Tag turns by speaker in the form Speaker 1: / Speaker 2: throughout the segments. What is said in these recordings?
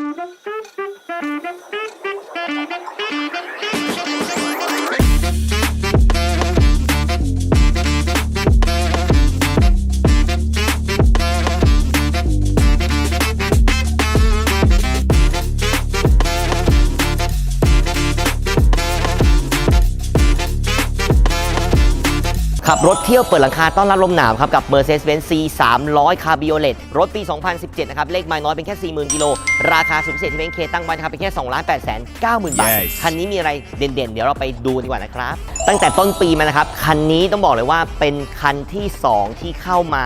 Speaker 1: thank you ขับรถเที่ยวเปิดหลังคาต้อนรับลมหนาวครับ กับ Mercedes-Benz C 300 Cabriolet รถปี 2017 นะครับ เลขไม้น้อยเป็นแค่ 40,000 กิโล ราคาสุดพิเศษที่เบนซ์เคตั้งไว้นะครับเป็นแค่2 8 9 0 0 0 0 บาท
Speaker 2: Yes
Speaker 1: คันนี้มีอะไรเด่นๆ เดี๋ยวเราไปดูดีกว่านะครับ ตั้งแต่ต้นปีมานะครับ คันนี้ต้องบอกเลยว่าเป็นคันที่ 2 ที่เข้ามา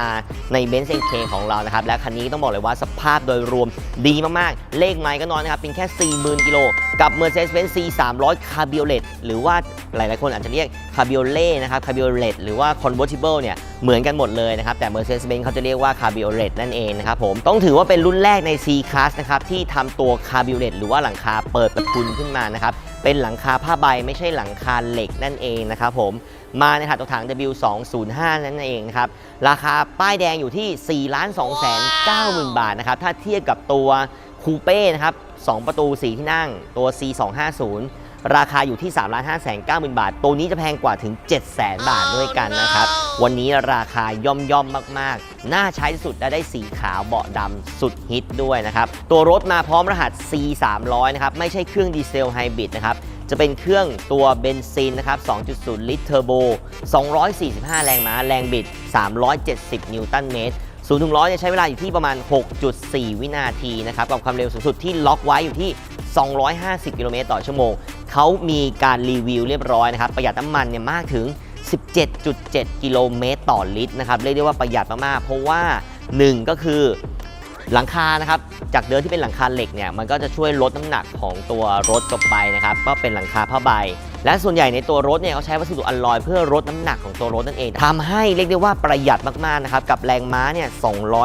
Speaker 1: ใน Benz NK ของเรานะครับ และคันนี้ต้องบอกเลยว่าสภาพโดยรวมดีมากๆ เลขไม้ก็น้อยนะครับเป็นแค่ 40,000 กิโลกับ Mercedes-Benz C 300 Cabriolet หรือว่าหลาย ๆ คนอาจจะเรียก Cabriolet นะครับ Cabriolet หรือว่า Convertible เนี่ยเหมือนกันหมดเลยนะครับ แต่ Mercedes-Benz เขาจะเรียกว่า Cabriolet นั่นเองนะครับผม ต้องถือว่าเป็นรุ่นแรกใน C Class นะครับ ที่ทำตัว Cabriolet หรือว่าหลังคาเปิดประทุนขึ้นมานะครับ เป็นหลังคาผ้าใบไม่ใช่หลังคาเหล็กนั่นเองนะครับผมมาในถังตัวถัง W205 นั่นเองนะครับ ราคาป้ายแดงอยู่ที่ 4 2 9 0 0 0 0 บาทนะครับ ถ้าเทียบกับตัว คูเป้นะครับ2ประตู 4 ที่นั่งตัว C250 ราคาอยู่ที่ 3 5 9 0 0 0 0บาท ตัวนี้จะแพงกว่าถึง7 0 0 0 0 0 บาทด้วยกันนะครับ วันนี้ราคาย่อมย่อมๆมาก ๆ น่าใช้ที่สุดและได้สีขาวเบาะดำสุดฮิตด้วยนะครับ ตัวรถมาพร้อมรหัส C 300 นะครับ ไม่ใช่เครื่องดีเซลไฮบริดนะครับ จะเป็นเครื่องตัวเบนซินนะครับ 2.0 ลิตรเทอร์โบ 245 แรงม้า แรงบิด 370 นิวตันเมตร 0ถึง100เนี่ยใช้เวลาอยู่ที่ประมาณ 6.4 วินาทีนะครับกับความเร็วสูงสุดที่ล็อกไว้อยู่ที่ 250 กิโลเมตรต่อชั่วโมง เขามีการรีวิวเรียบร้อยนะครับ ประหยัดน้ำมันเนี่ยมากถึง 17.7 กิโลเมตรต่อลิตรนะครับ เรียกได้ว่าประหยัดมากๆ เพราะว่า 1 ก็คือ หลังคานะครับจากเดิมที่เป็นหลังคาเหล็กเนี่ยมันก็จะช่วยลดน้ำหนักของตัวรถลับไปนะครับก็เป็นหลังคาผ้าใบ และส่วนใหญ่ในตัวรถเนี่ยเขาใช้วัสดุอลลอยเพื่อลดน้ำหนักของตัวรถนั่นเองทำให้เรียกได้ว่าประหยัดมากๆนะครับกับแรงม้าเนี่ย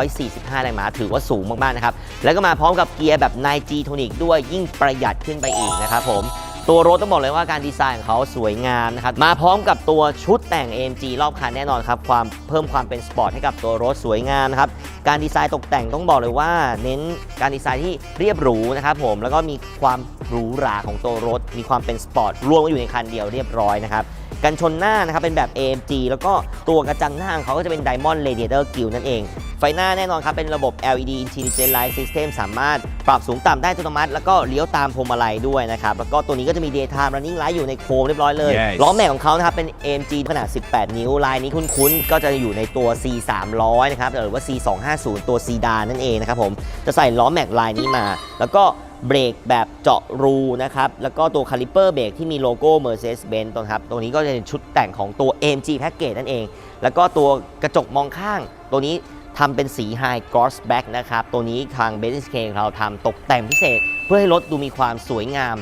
Speaker 1: 245 แรงม้าถือว่าสูงมากๆนะครับแล้วก็มาพร้อมกับเกียร์แบบ 9G Tonic ด้วยยิ่งประหยัดขึ้นไปอีกนะครับผม ตัวรถต้องบอกเลยว่าการดีไซน์ของเขาสวยงามนะครับ มาพร้อมกับตัวชุดแต่ง AMG รอบคันแน่นอนครับ ความเพิ่มความเป็นสปอร์ตให้กับตัวรถสวยงามนะครับ การดีไซน์ตกแต่งต้องบอกเลยว่า เน้นการดีไซน์ที่เรียบหรูนะครับผม แล้วก็มีความหรูหราของตัวรถ มีความเป็นสปอร์ตรวมอยู่ในคันเดียวเรียบร้อยนะครับกันชนหน้านะครับเป็นแบบ AMG แล้วก็ตัวกระจังหน้าของเขาก็จะเป็น Diamond Radiator Grille นั่นเอง ไฟหน้าแน่นอนครับ เป็นระบบ LED Intelligent Light System สามารถปรับสูงต่ำได้อัตโนมัติ แล้วก็เลี้ยวตามพวงมาลัยด้วยนะครับ แล้วก็ตัวนี้ก็จะมี Daytime Running Light อยู่ในโคมเรียบร้อยเลย
Speaker 2: Yes
Speaker 1: ล้อแม็กของเขานะครับ เป็น AMG ขนาด 18 นิ้ว ลายนี้คุ้นๆ ก็จะอยู่ในตัว C 300นะครับ หรือว่า C 250ตัวซีดานนั่นเองนะครับผม จะใส่ล้อแม็กลายนี้มา แล้วก็เบรกแบบเจาะรูนะครับ แล้วก็ตัวคาลิเปอร์เบรกที่มีโลโก้ Mercedes-Benz ตัวครับ ตัวนี้ก็จะเป็นชุดแต่งของตัว AMG Package นั่นเอง แล้วก็ตัวกระจกมองข้างตัวนี้ ทำเป็นสี High Gloss Black นะครับ ตัวนี้ทาง b e n z k เราทำตกแต่งพิเศษ เพื่อให้รถดูมีความสวยงาม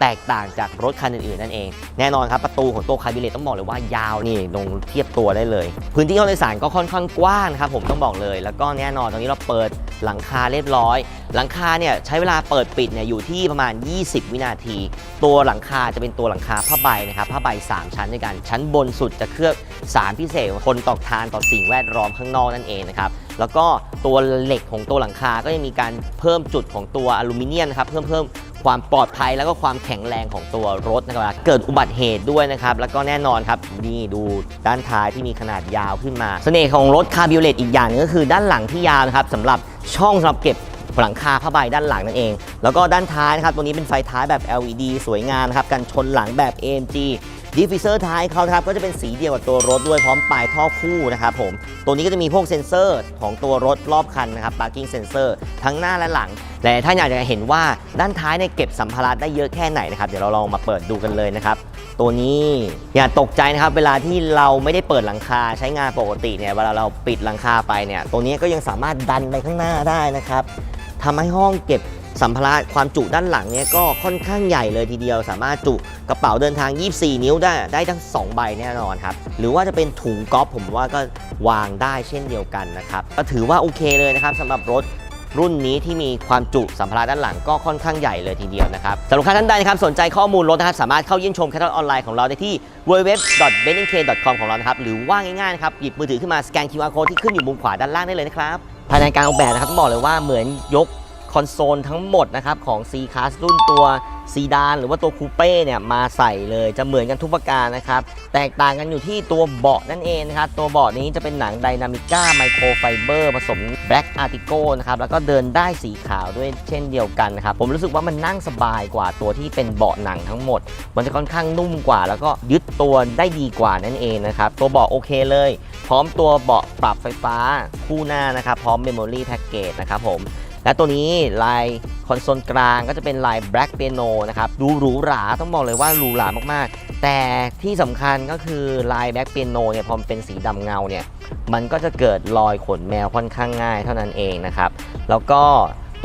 Speaker 1: แตกต่างจากรถคันอื่นๆนั่นเอง แน่นอนครับ ประตูของตัวคาบิเลตต้องบอกเลยว่ายาวนี่ลงเทียบตัวได้เลย พื้นที่ห้องโดยสารก็ค่อนข้างกว้างนะครับผมต้องบอกเลย แล้วก็แน่นอนตรงนี้เราเปิดหลังคาเรียบร้อย หลังคาเนี่ยใช้เวลาเปิดปิดเนี่ยอยู่ที่ประมาณ 20 วินาที ตัวหลังคาจะเป็นตัวหลังคาผ้าใบนะครับผ้าใบ 3 ชั้นด้วยกัน ชั้นบนสุดจะเคลือบสารพิเศษคนตอกทานต่อสิ่งแวดล้อมข้างนอกนั่นเองนะครับ แล้วก็ตัวเหล็กของตัวหลังคาก็ยังมีการเพิ่มจุดของตัวอลูมิเนียมนะครับเพิ่มเพิ่มความปลอดภัยแล้วก็ความแข็งแรงของตัวรถนะครับเกิดอุบัติเหตุด้วยนะครับ แล้วก็แน่นอนครับนี่ดูด้านท้ายที่มีขนาดยาวขึ้นมา เสน่ห์ของรถคาร์บิวเลตอีกอย่างนึงก็คือด้านหลังที่ยาวนะครับสำหรับช่องสำหรับเก็บ หลังคาผ้าใบด้านหลังนั่นเอง แล้วก็ด้านท้ายนะครับตัวนี้เป็นไฟท้ายแบบ LED สวยงามครับกันชนหลังแบบ AMG ดิฟฟิเซอร์ท้ายเขาครับก็จะเป็นสีเดียวกับตัวรถด้วยพร้อมปลายท่อคู่นะครับผม ตัวนี้ก็จะมีพวกเซ็นเซอร์ของตัวรถรอบคันนะครับ parking sensor ทั้งหน้าและหลัง และถ้าอยากจะเห็นว่าด้านท้ายเนี่ยเก็บสัมภาระได้เยอะแค่ไหนนะครับ เดี๋ยวเราลองมาเปิดดูกันเลยนะครับ ตัวนี้อย่าตกใจนะครับเวลาที่เราไม่ได้เปิดหลังคาใช้งานปกติเนี่ยเวลาเราปิดหลังคาไปเนี่ยตัวนี้ก็ยังสามารถดันไปข้างหน้าได้นะครับ ทำให้ห้องเก็บสัมภาระความจุด้านหลังเนี่ยก็ค่อนข้างใหญ่เลยทีเดียว สามารถจุกระเป๋าเดินทาง 24 นิ้วได้ได้ทั้ง 2 ใบแน่นอนครับ หรือว่าจะเป็นถุงก๊อฟผมว่าก็วางได้เช่นเดียวกันนะครับก็ถือว่าโอเคเลยนะครับสำหรับรถรุ่นนี้ที่มีความจุสัมภาระด้านหลังก็ค่อนข้างใหญ่เลยทีเดียวนะครับสำหรับท่านใดนะครับสนใจข้อมูลรถนะครับสามารถเข้าเยี่ยมชมแคตตาล็อกออนไลน์ของเราได้ที่ www.benningk.com ของเรานะครับหรือว่าง่ายๆนะครับหยิบมือถือขึ้นมาสแกน QR code ที่ขึ้นอยู่มุมขวาด้านล่างได้เลยนะครับ ภายในการออกแบบนะครับต้องบอกเลยว่าเหมือนยก คอนโซลทั้งหมดนะครับของ C Class รุ่นตัวซีดานหรือว่าตัวคูเป้เนี่ยมาใส่เลยจะเหมือนกันทุกประการนะครับ แตกต่างกันอยู่ที่ตัวเบาะนั่นเองนะครับ ตัวเบาะนี้จะเป็นหนังไดนามิก้าไมโครไฟเบอร์ผสมแบล็กอาร์ติโกนะครับ แล้วก็เดินได้สีขาวด้วยเช่นเดียวกันนะครับ ผมรู้สึกว่ามันนั่งสบายกว่าตัวที่เป็นเบาะหนังทั้งหมด มันจะค่อนข้างนุ่มกว่า แล้วก็ยึดตัวได้ดีกว่านั่นเองนะครับตัวเบาะโอเคเลย พร้อมตัวเบาะปรับไฟฟ้าคู่หน้านะครับพร้อม Memory Package นะครับผม และตัวนี้ลายคอนโซลกลางก็จะเป็นลาย Black Piano นะครับดูหรูหราต้องบอกเลยว่าหรูหรามากๆ แต่ที่สำคัญก็คือลาย Black Piano เนี่ยพอมันเป็นสีดำเงาเนี่ยมันก็จะเกิดรอยขนแมวค่อนข้างง่ายเท่านั้นเองนะครับ แล้วก็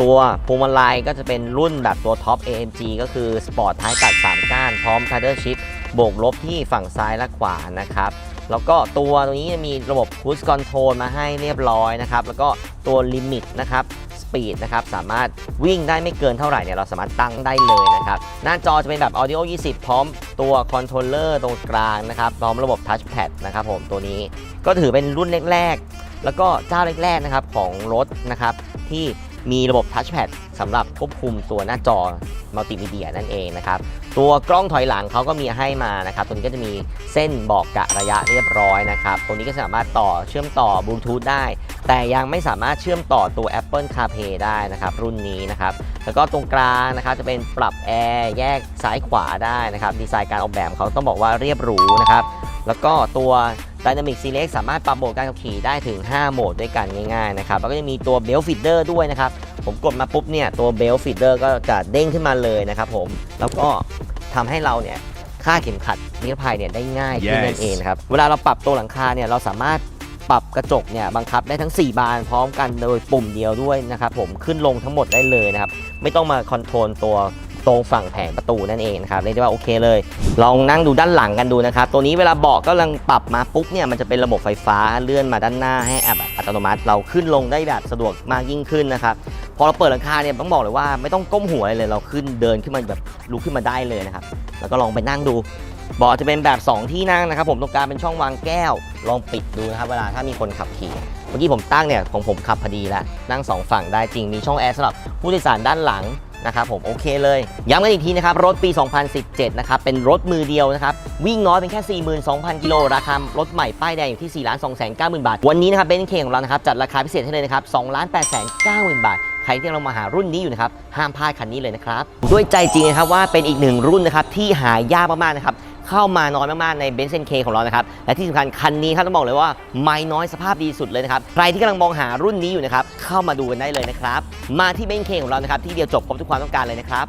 Speaker 1: ตัวพวงมาลัยก็จะเป็นรุ่นแบบตัวท็อป AMG ก็คือสปอร์ตท้ายตัด 3 ก้าน พร้อม Paddle Shift โบกลบที่ฝั่งซ้ายและขวานะครับ แล้วก็ตัวตรงนี้จะมีระบบ Cruise Control มาให้เรียบร้อยนะครับ แล้วก็ตัวลิมิตนะครับ ปีดนะครับสามารถวิ่งได้ไม่เกินเท่าไหร่เนี่ยเราสามารถตั้งได้เลยนะครับหน้าจอจะเป็นแบบ Audio 20 พร้อมตัวคอนโทรลเลอร์ตรงกลางนะครับพร้อมระบบ Touchpad นะครับผมตัวนี้ก็ถือเป็นรุ่นแรกๆ แล้วก็เจ้าแรกๆนะครับของรถนะครับที่ มีระบบ Touchpad สำหรับควบคุมตัวหน้าจอมัลติมีเดียนั่นเองนะครับ ตัวกล้องถอยหลังเขาก็มีให้มานะครับ ตัวนี้ก็จะมีเส้นบอกกะระยะเรียบร้อยนะครับ ตัวนี้ก็สามารถต่อเชื่อมต่อบลูทูธได้ แต่ยังไม่สามารถเชื่อมต่อตัว Apple CarPlay ได้นะครับ รุ่นนี้นะครับ แล้วก็ตรงกลางนะครับจะเป็นปรับแอร์แยกซ้ายขวาได้นะครับ ดีไซน์การออกแบบเขาต้องบอกว่าเรียบหรูนะครับ แล้วก็ตัว Dynamic Select สามารถปรับโหมดการขับขี่ได้ถึง 5 โหมดด้วยกันง่ายๆนะครับแล้วก็จะมีตัว Belt Feeder ด้วยนะครับ ผมกดมาปุ๊บเนี่ยตัว Belt Feeder ก็จะเด้งขึ้นมาเลยนะครับผมแล้วก็ทำให้เราเนี่ยค่าดเข็มขัดนิรภัยเนี่ยได้ง่ายขึ้น
Speaker 2: Yes
Speaker 1: นั่นเองนะครับเวลาเราปรับตัวหลังคาเนี่ยเราสามารถปรับกระจกเนี่ยบังคับได้ทั้ง 4 บานพร้อมกันโดยปุ่มเดียวด้วยนะครับผมขึ้นลงทั้งหมดได้เลยนะครับ ไม่ต้องมาคอนโทรลตัว ตรงฝั่งแผงประตูนั่นเองนะครับเรียกได้ว่าโอเคเลย ลองนั่งดูด้านหลังกันดูนะครับ ตัวนี้เวลาเบาะก็กำลังปรับมาปุ๊บเนี่ยมันจะเป็นระบบไฟฟ้าเลื่อนมาด้านหน้าให้แอบอัตโนมัติ เราขึ้นลงได้แบบสะดวกมากยิ่งขึ้นนะครับพอเราเปิดหลังคาเนี่ยต้องบอกเลยว่าไม่ต้องก้มหัวเลยเราขึ้นเดินขึ้นมาแบบลุกขึ้นมาได้เลยนะครับแล้วก็ลองไปนั่งดูเบาะจะเป็นแบบ 2 ที่นั่งนะครับ ผมตรงกลางเป็นช่องวางแก้ว ลองปิดดูนะครับ เวลาถ้ามีคนขับขี่เมื่อกี้ผมตั้งเนี่ยของผมขับพอดีแล้วนั่ง 2 ฝั่งได้จริงมีช่องแอร์สำหรับผู้โดยสารด้านหลัง นะครับผมโอเคเลยย้ำกันอีกทีนะครับรถปี 2017 นะครับเป็นรถมือเดียวนะครับวิ่งน้อยเป็นแค่ 42,000 กิโลราคารถใหม่ป้ายแดงอยู่ที่ 4 2 9 0 0 0 บาท วันนี้นะครับเบนซ์เคของเรานะครับจัดราคาพิเศษให้เลยนะครับ2 8 9 0 0 0 บาทใครที่เรามาหารุ่นนี้อยู่นะครับห้ามพลาดคันนี้เลยนะครับด้วยใจจริงนะครับว่าเป็นอีกหนึ่งรุ่นนะครับที่หายากมากๆนะครับ เข้ามาน้อยมากๆในเบนซ์เซนเคของเรานะครับ และที่สำคัญคันนี้ครับต้องบอกเลยว่าไม่น้อยสภาพดีสุดเลยนะครับ ใครที่กำลังมองหารุ่นนี้อยู่นะครับ เข้ามาดูกันได้เลยนะครับ มาที่เบนซ์เคของเรานะครับที่เดียวจบครบทุกความต้องการเลยนะครับ